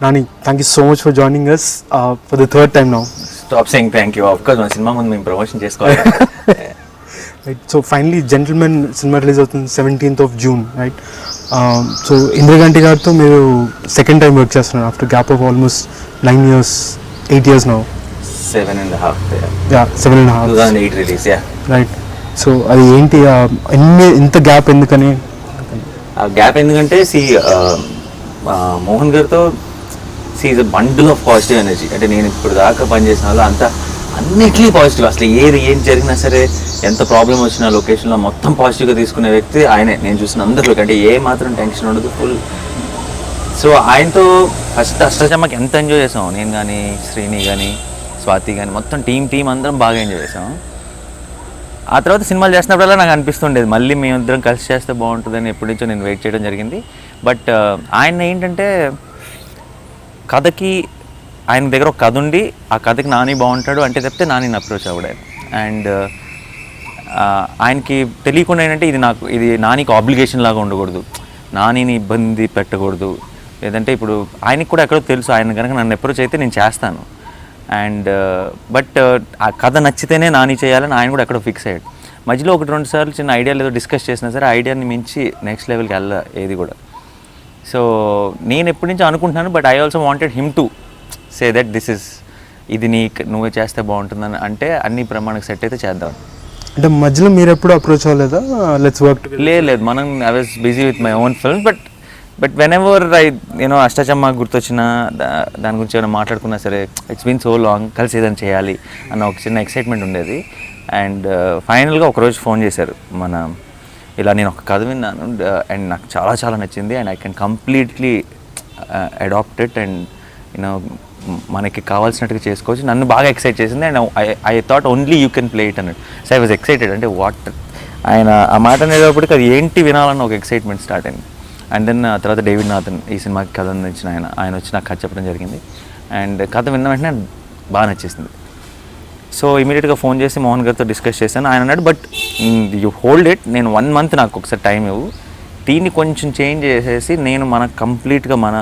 Nani, thank you so much for joining us uh, for the third time now. Stop saying thank you of course మన సినిమా ముందు మేము promotion చేసుకోవాలి. Right. So finally, Gentleman సినిమా release అవుతుంది seventeenth of June right so Indraganti గారితో మీరు second time work చేస్తున్నారు after gap of almost nine years eight years now seven and half yeah seven and two half thousand eight release yeah right so అది ఏంటి ఎన్ని ఇంత gap ఎందుకని? Gap ఎందుకంటే see Mohan గారితో seize is bundle of positive energy అంటే నేను ఇప్పుడు దాకా పనిచేసిన వాళ్ళు అంతా అన్నిటికీ పాజిటివ్ అసలు ఏది ఏం జరిగినా సరే ఎంత ప్రాబ్లం వచ్చినా లొకేషన్లో మొత్తం పాజిటివ్గా తీసుకునే వ్యక్తి ఆయనే. నేను చూసిన అందరిలోకి. అంటే ఏ మాత్రం టెన్షన్ ఉండదు ఫుల్ సో ఆయనతో ఫస్ట్ అష్టచమ్మకి ఎంత ఎంజాయ్ చేసాం? నేను కానీ శ్రీని కానీ స్వాతి కానీ మొత్తం టీం టీం అందరం బాగా ఎంజాయ్ చేసాం. ఆ తర్వాత సినిమాలు చేసినప్పుడల్లా నాకు అనిపిస్తుండేది మళ్ళీ మేమిద్దరం కలిసి చేస్తే బాగుంటుందని ఎప్పటి నుంచో నేను వెయిట్ చేయడం జరిగింది. బట్ ఆయన ఏంటంటే కథకి ఆయన దగ్గర ఒక కథ ఉండి ఆ కథకి నాని బాగుంటాడు అంటే చెప్తే నాని అప్రోచ్ అవడే అండ్ ఆయనకి తెలియకుండా ఏంటంటే ఇది నాకు ఇది నానికి ఆబ్లిగేషన్ లాగా ఉండకూడదు. నానిని ఇబ్బంది పెట్టకూడదు. లేదంటే ఇప్పుడు ఆయనకి కూడా ఎక్కడో తెలుసు ఆయన కనుక నన్ను అప్రోచ్ అయితే నేను చేస్తాను. అండ్ బట్ ఆ కథ నచ్చితేనే నాని చేయాలని ఆయన కూడా ఎక్కడో ఫిక్స్ అయ్యాడు. మధ్యలో ఒకటి రెండు సార్లు చిన్న ఐడియాలు ఏదో డిస్కస్ చేసినా సరే ఆ ఐడియాని మించి నెక్స్ట్ లెవెల్కి వెళ్ళ ఏది కూడా. సో నేను ఎప్పటి నుంచో అనుకుంటున్నాను but I also wanted him to say that this is ఇది నీ నువ్వే చేస్తే బాగుంటుందని అంటే అన్ని ప్రమాణకు సెట్ అయితే చేద్దాం. అంటే మధ్యలో మీరు ఎప్పుడు అప్రోచ్ అవ్వలేదా? లెట్స్ వర్క్ లేదు లేదు. మనం I was busy with my own film but but whenever I నేను అష్టాచమ్మ గుర్తొచ్చిన దాని గురించి ఏమైనా మాట్లాడుకున్నా సరే ఇట్స్ బీన్ సో లాంగ్ కలిసి ఏదైనా చేయాలి అన్న ఒక చిన్న ఎక్సైట్మెంట్ ఉండేది. అండ్ ఫైనల్గా ఒకరోజు ఫోన్ చేశారు మన ఇలా నేను ఒక కథ విన్నాను అండ్ నాకు చాలా చాలా నచ్చింది and I can completely adapted and you know మనకి కావాల్సినట్టుగా చేసుకోవచ్చు. నన్ను బాగా ఎక్సైట్ చేసింది and I thought only you can play it అన్నట్టు. సో ఐ వాజ్ ఎక్సైటెడ్ అంటే వాట్ ఆయన ఆ మాట అనేటప్పటికి అది ఏంటి వినాలన్న ఒక ఎక్సైట్మెంట్ స్టార్ట్ అయింది. అండ్ దెన్ తర్వాత డేవిడ్ నాథన్ ఈ సినిమాకి కథ అందించిన ఆయన ఆయన వచ్చి నాకు కథ చెప్పడం జరిగింది. అండ్ కథ విన్న వెంటనే బాగా నచ్చేసింది. సో ఇమీడియట్గా ఫోన్ చేసి మోహన్ గారితో డిస్కస్ చేశాను. ఆయన అన్నాడు బట్ యూ హోల్డ్ ఇట్. నేను వన్ మంత్ నాకు ఒకసారి టైం ఇవ్వు. దీన్ని కొంచెం చేంజ్ చేసేసి నేను మన కంప్లీట్గా మన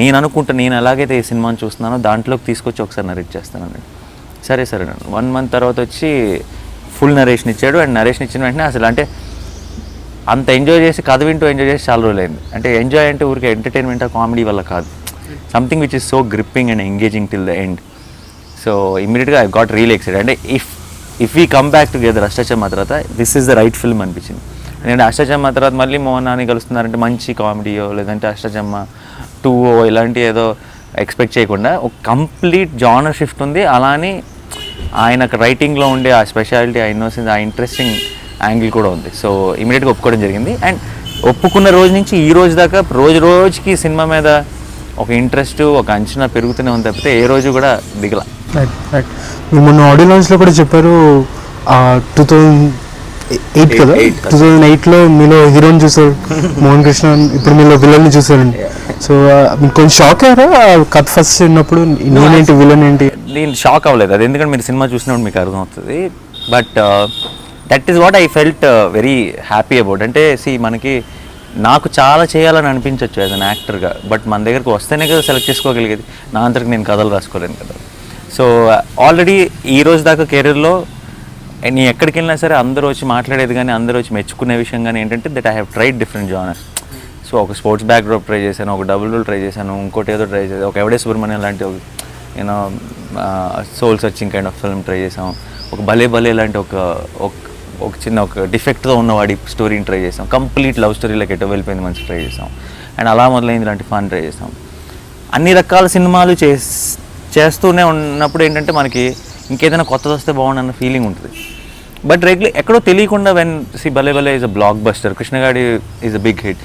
నేను అనుకుంటా నేను ఎలాగైతే ఈ సినిమాని చూస్తున్నానో దాంట్లోకి తీసుకొచ్చి ఒకసారి నరేట్ చేస్తాను అన్నాడు. సరే సరే వన్ మంత్ తర్వాత వచ్చి ఫుల్ నరేషన్ ఇచ్చాడు. అండ్ నరేషన్ ఇచ్చిన వెంటనే అసలు అంటే అంత ఎంజాయ్ చేసి కథ వింటూ ఎంజాయ్ చేసి చాలా రోజులైంది. అంటే ఎంజాయ్ అంటే ఊరికే ఎంటర్టైన్మెంట్ కామెడీ వల్ల కాదు. Something which is so gripping and engaging till the end so ఇమీడియట్గా ఐ గాట్ రియల్ ఎక్సైటెడ్ అంటే if if we come back together Ashtachamma తర్వాత this is the right film అనిపించింది. ఎందుకంటే అష్టాచమ్మ తర్వాత మళ్ళీ మోహన్ నాని కలుస్తున్నారంటే మంచి కామెడీయో లేదంటే అష్టాచమ్మ టూ ఇలాంటి ఏదో ఎక్స్పెక్ట్ చేయకుండా ఒక కంప్లీట్ జానర్ షిఫ్ట్ ఉంది. అలానే ఆయనకు రైటింగ్లో ఉండే ఆ స్పెషాలిటీ ఆ ఇన్నోసెన్స్ ఆ ఇంట్రెస్టింగ్ యాంగిల్ కూడా ఉంది. సో ఇమీడియట్గా ఒప్పుకోవడం జరిగింది. అండ్ ఒప్పుకున్న రోజు నుంచి ఈ రోజు దాకా రోజు రోజుకి సినిమా మీద ఒక ఇంట్రెస్ట్ ఒక అంచనా పెరుగుతూనే ఉంది తప్పితే ఏ రోజు కూడా దిగలా. రైట్ రైట్ మీరు మొన్న ఆడియో లాంచ్లో కూడా చెప్పారు టూ థౌజండ్ ఎయిట్ కదా? టూ థౌజండ్ ఎయిట్లో మీలో హీరోని చూసారు మోహన్ కృష్ణ ఇప్పుడు మీలో విలన్ని చూసారండి సో కొంచెం షాక్ అయ్యారా? కథ ఫస్ట్ విన్నప్పుడు నేనేంటి విలన్ ఏంటి? నేను షాక్ అవ్వలేదు. అది ఎందుకంటే మీరు సినిమా చూసినప్పుడు మీకు అర్థమవుతుంది but that is what I felt very happy about అంటే సి మనకి నాకు చాలా చేయాలని అనిపించవచ్చు యాజ్ అన్ యాక్టర్గా బట్ మన దగ్గరకు వస్తేనే కదా సెలెక్ట్ చేసుకోగలిగేది. నా అంతరికి నేను కథలు రాసుకోలేను కదా. సో uh, ఆల్రెడీ ఈ రోజు దాకా కెరీర్లో నీ ఎక్కడికి వెళ్ళినా సరే అందరూ వచ్చి మాట్లాడేది కానీ అందరూ వచ్చి మెచ్చుకునే విషయం కానీ ఏంటంటే that I have tried different genres so ఒక స్పోర్ట్స్ బ్యాక్ డ్రాప్ ట్రై చేశాను ఒక డబుల్ రోల్ ట్రై చేశాను ఇంకోటి ఏదో ట్రై చేశాను ఒక ఎవడే సుబ్రహ్మణ్యం లాంటి ఒక you know soul searching kind of film try చేసాం ఒక భలే భలే లాంటి ఒక ఒక- ఒక చిన్న ఒక డిఫెక్ట్తో ఉన్నవాడి స్టోరీని ట్రై చేసాం కంప్లీట్ లవ్ స్టోరీలోకి ఎటో వెళ్ళిపోయింది మంచి ట్రై చేసాం అండ్ అలా మొదలైంది ఇలాంటి ఫన్ ట్రై చేసాం అన్ని రకాల సినిమాలు చేసి చేస్తూనే ఉన్నప్పుడు ఏంటంటే మనకి ఇంకేదైనా కొత్తది వస్తే బాగుండన్న ఫీలింగ్ ఉంటుంది. బట్ రెగ్యులర్ ఎక్కడో తెలియకుండా when see Bhale Bhale is a blockbuster Krishnagadi is a big hit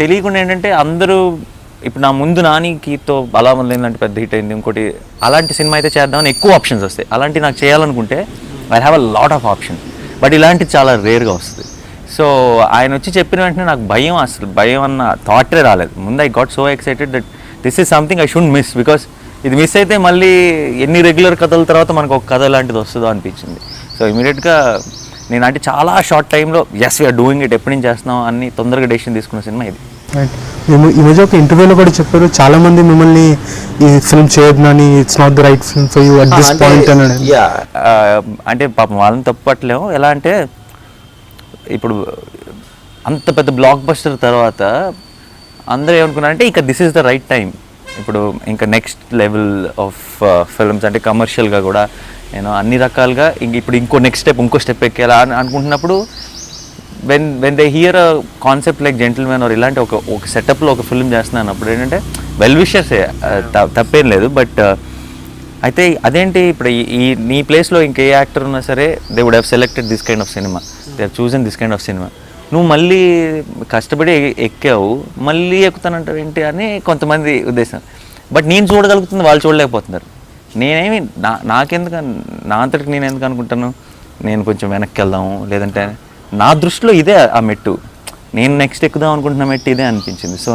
తెలియకుండా ఏంటంటే అందరూ ఇప్పుడు నా ముందు నానికితో అలా మొదలైందంటే పెద్ద హిట్ అయింది. ఇంకోటి అలాంటి సినిమా అయితే చేద్దామని ఎక్కువ ఆప్షన్స్ వస్తాయి. అలాంటి నాకు చేయాలనుకుంటే I have a lot of option but ఇలాంటిది చాలా రేర్గా వస్తుంది. సో ఆయన వచ్చి చెప్పిన వెంటనే నాకు భయం అసలు భయం అన్న థాటే రాలేదు. ముందు I got so excited that this is something I should miss because ఇది మిస్ అయితే మళ్ళీ ఎన్ని రెగ్యులర్ కథల తర్వాత మనకు ఒక కథ లాంటిది వస్తుందో అనిపించింది. సో ఇమీడియట్గా నేను అంటే చాలా షార్ట్ టైంలో ఎస్ వీఆర్ డూయింగ్ ఇట్ ఎప్పటి నుంచి చేస్తున్నాం అన్ని తొందరగా డెసిషన్ తీసుకున్న సినిమా ఇది. మేము ఈ మధ్య ఒక ఇంటర్వ్యూలో కూడా చెప్పారు చాలా మంది మిమ్మల్ని ఈ ఫిల్మ్ చేయొద్దు అని it's not the right film for you at this point yeah అంటే పాపం వాళ్ళని తప్పట్లేము ఎలా అంటే ఇప్పుడు అంత పెద్ద బ్లాక్ బస్టర్ తర్వాత అందరూ ఏమనుకున్నారంటే ఇక this is the right time ఇప్పుడు ఇంకా నెక్స్ట్ లెవెల్ ఆఫ్ ఫిల్మ్స్ అంటే కమర్షియల్గా కూడా నేను అన్ని రకాలుగా ఇంక ఇప్పుడు ఇంకో నెక్స్ట్ స్టెప్ ఇంకో స్టెప్ ఎక్కేలా అని అనుకుంటున్నప్పుడు when when they hear concept like Gentleman or ఇలాంటి ఒక ఒక సెటప్లో ఒక ఫిల్మ్ చేస్తున్నాను అప్పుడు ఏంటంటే వెల్ విషర్సే తప్పేం లేదు బట్ uh, అయితే అదేంటి ఇప్పుడు ఈ- ఈ నీ ప్లేస్లో ఇంకే యాక్టర్ ఉన్నా సరే they would have selected this kind of cinema they are choosing this kind of cinema నువ్వు మళ్ళీ కష్టపడి ఎక్కావు మళ్ళీ ఎక్కుతానంటావు ఏంటి అని కొంతమంది ఉద్దేశం. బట్ నేను చూడగలుగుతుంది వాళ్ళు చూడలేకపోతున్నారు. నేనేమి నా నాకెందుకు నా అంతటికి నేను ఎందుకు అనుకుంటాను? నేను కొంచెం వెనక్కి వెళ్దాము లేదంటే నా దృష్టిలో ఇదే ఆ మెట్టు. నేను నెక్స్ట్ ఎక్కుదాం అనుకుంటున్న మెట్టు ఇదే అనిపించింది. సో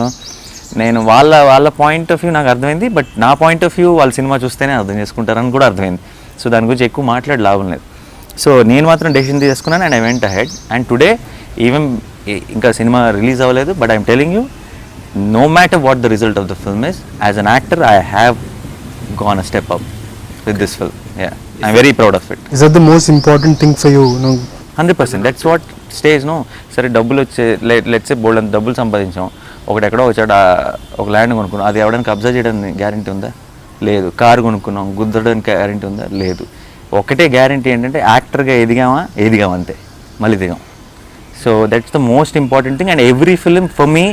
నేను వాళ్ళ వాళ్ళ పాయింట్ ఆఫ్ వ్యూ నాకు అర్థమైంది బట్ నా పాయింట్ ఆఫ్ వ్యూ వాళ్ళ సినిమా చూస్తేనే అర్థం చేసుకుంటారని కూడా అర్థమైంది. సో దాని గురించి ఎక్కువ మాట్లాడి లాభం లేదు. సో నేను మాత్రం డెసిషన్ తీసుకున్నాను and I went ahead and today even ఇంకా సినిమా రిలీజ్ అవ్వలేదు but I'm telling you no matter what the result of the film is as an actor I have gone a step up with this film yeah I'm very proud of it is that the most important thing for you know hundred percent that's what stage no సరే డబ్బులు వచ్చే let's say బోల్డ్ అంత డబ్బులు సంపాదించాం. ఒకటి ఎక్కడో వచ్చాడు ఒక land కొనుక్కున్నాం. అది ఎవడానికి కబ్జా చేయడానికి గ్యారంటీ ఉందా? లేదు. కారు కొనుక్కున్నాం గుద్దడానికి గ్యారంటీ ఉందా? లేదు. ఒకటే గ్యారంటీ ఏంటంటే యాక్టర్గా ఎదిగామా? ఎదిగాం అంతే. మళ్ళీ దిగాం. So that's the most important thing and every film for me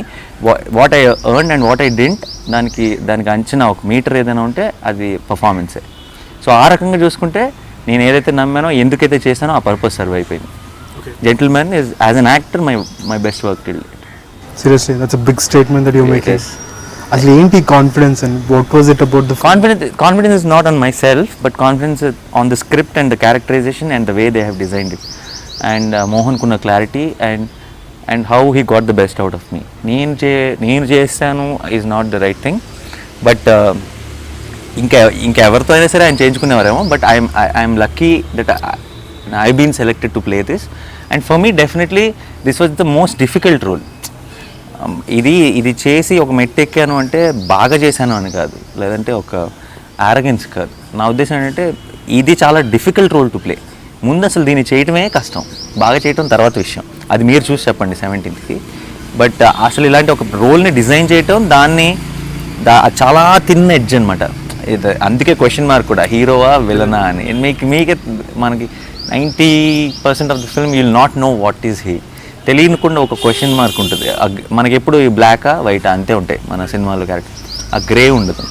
what I earn and what I didn't దానికి దానికి అంచనా ఒక మీటర్ ఏదైనా ఉంటే అది పర్ఫార్మెన్సే సో ఆ రకంగా చూసుకుంటే నేను ఏదైతే నమ్మానో ఎందుకైతే చేశానో ఆ పర్పస్ సర్వ్ అయిపోయింది. Gentlemen is as an actor my my best work till seriously that's big statement that you Yes. అసలు ఏంటి confidence and what was it about the confidence confidence is not on myself but confidence on the script and the characterisation and the way they have designed it and Mohan కున్న clarity and and how he got the best out of me నేను చే నేను చేస్తాను is not the right thing but ఇంకా ఇంకెవరితో అయినా సరే ఆయన చేయించుకునేవారేమో but I'm I'm lucky that I been selected to play this and for me definitely this was the most difficult role ఇది ఇది చేసి ఒక మెట్టు ఎక్కాను అంటే బాగా చేశాను అని కాదు. లేదంటే ఒక ఆరగెన్స్ కాదు. నా ఉద్దేశం ఏంటంటే ఇది చాలా డిఫికల్ట్ రోల్ టు ప్లే ముందు అసలు దీన్ని చేయటమే కష్టం. బాగా చేయటం తర్వాత విషయం. అది మీరు చూసి చెప్పండి సెవెంటీన్త్కి బట్ అసలు ఇలాంటి ఒక రోల్ని డిజైన్ చేయటం దాన్ని దా చాలా తిన్న ఎడ్జ్ అనమాట ఇది అందుకే క్వశ్చన్ మార్క్ కూడా హీరోవా విలనా అని. మీకు మీకే మనకి ninety percent of the film you'll not know what is he తెలియకుండా ఒక క్వశ్చన్ మార్క్ ఉంటుంది. మనకి ఎప్పుడు ఈ బ్లాకా వైటా అంతే ఉంటాయి మన సినిమాలో క్యారెక్టర్ ఆ గ్రే ఉండదు.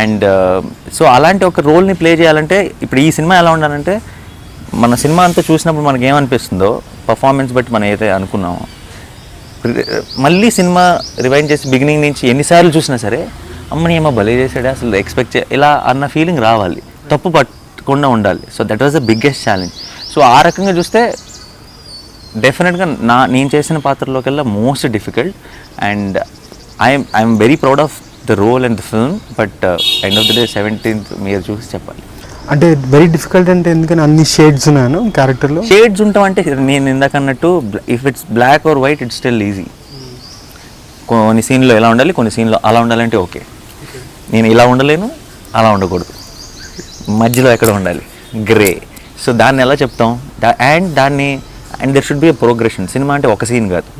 అండ్ uh, సో అలాంటి ఒక రోల్ని ప్లే చేయాలంటే ఇప్పుడు ఈ సినిమా ఎలా ఉండాలంటే మన సినిమా అంతా చూసినప్పుడు మనకి ఏమనిపిస్తుందో పర్ఫార్మెన్స్ బట్టి మనం ఏదైతే అనుకున్నామో. మళ్ళీ సినిమా రివైండ్ చేసి బిగినింగ్ నుంచి ఎన్నిసార్లు చూసినా సరే అమ్మని ఏమో భలే చేశాడే అసలు ఎక్స్పెక్ట్ చే ఇలా అన్న ఫీలింగ్ రావాలి. తప్పు పట్టకుండా ఉండాలి. So that was the biggest challenge so ఆ రకంగా చూస్తే డెఫినెట్గా నా నేను చేసిన పాత్రలోకెల్లా most difficult and I'm I'm very proud of the role and the film but end of the day seventeenth మీరు చూసి చెప్పాలి. అంటే వెరీ డిఫికల్ట్ అంటే ఎందుకని అన్ని షేడ్స్ ఉన్నాను క్యారెక్టర్లో షేడ్స్ ఉంటాం అంటే నేను ఇందాక అన్నట్టు if it's black or white it's still easy కొన్ని సీన్లో ఎలా ఉండాలి కొన్ని సీన్లో అలా ఉండాలంటే ఓకే నేను ఇలా ఉండలేను అలా ఉండకూడదు. మధ్యలో ఎక్కడ ఉండాలి? గ్రే సో దాన్ని ఎలా చెప్తాం? అండ్ దాన్ని and there should be progression cinema అంటే ఒక సీన్ కాదు.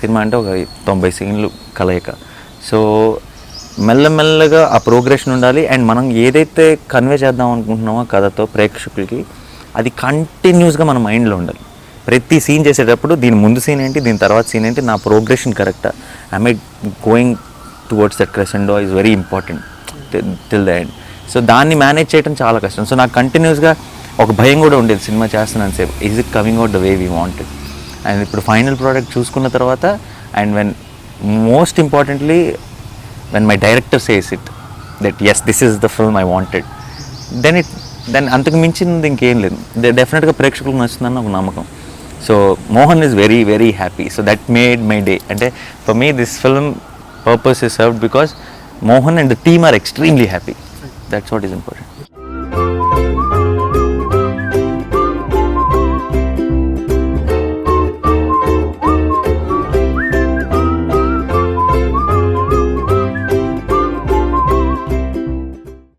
సినిమా అంటే ఒక తొంభై సీన్లు కలయిక. సో మెల్లమెల్లగా ఆ ప్రోగ్రెషన్ ఉండాలి. అండ్ మనం ఏదైతే కన్వే చేద్దాం అనుకుంటున్నామో కథతో ప్రేక్షకులకి అది కంటిన్యూస్గా మన మైండ్లో ఉండాలి. ప్రతి సీన్ చేసేటప్పుడు దీని ముందు సీన్ ఏంటి దీని తర్వాత సీన్ ఏంటి నా ప్రోగ్రెషన్ కరెక్టా I going towards that crescendo is very important till the end so దాన్ని మేనేజ్ చేయడం చాలా కష్టం. సో నాకు కంటిన్యూస్గా ఒక భయం కూడా ఉండేది సినిమా చేస్తున్నాను సేపు is it coming out the way we wanted and ఇప్పుడు ఫైనల్ ప్రోడక్ట్ చూసుకున్న తర్వాత and when most importantly when my director says it that yes this is the film I wanted then it then అంతకు మించింది ఇంకేం లేదు. డెఫినెట్గా ప్రేక్షకులకు నచ్చుతుందని ఒక నమ్మకం. So Mohan is very very happy so that made my day అంటే for me this film purpose is served because Mohan and the team are extremely happy that's what is important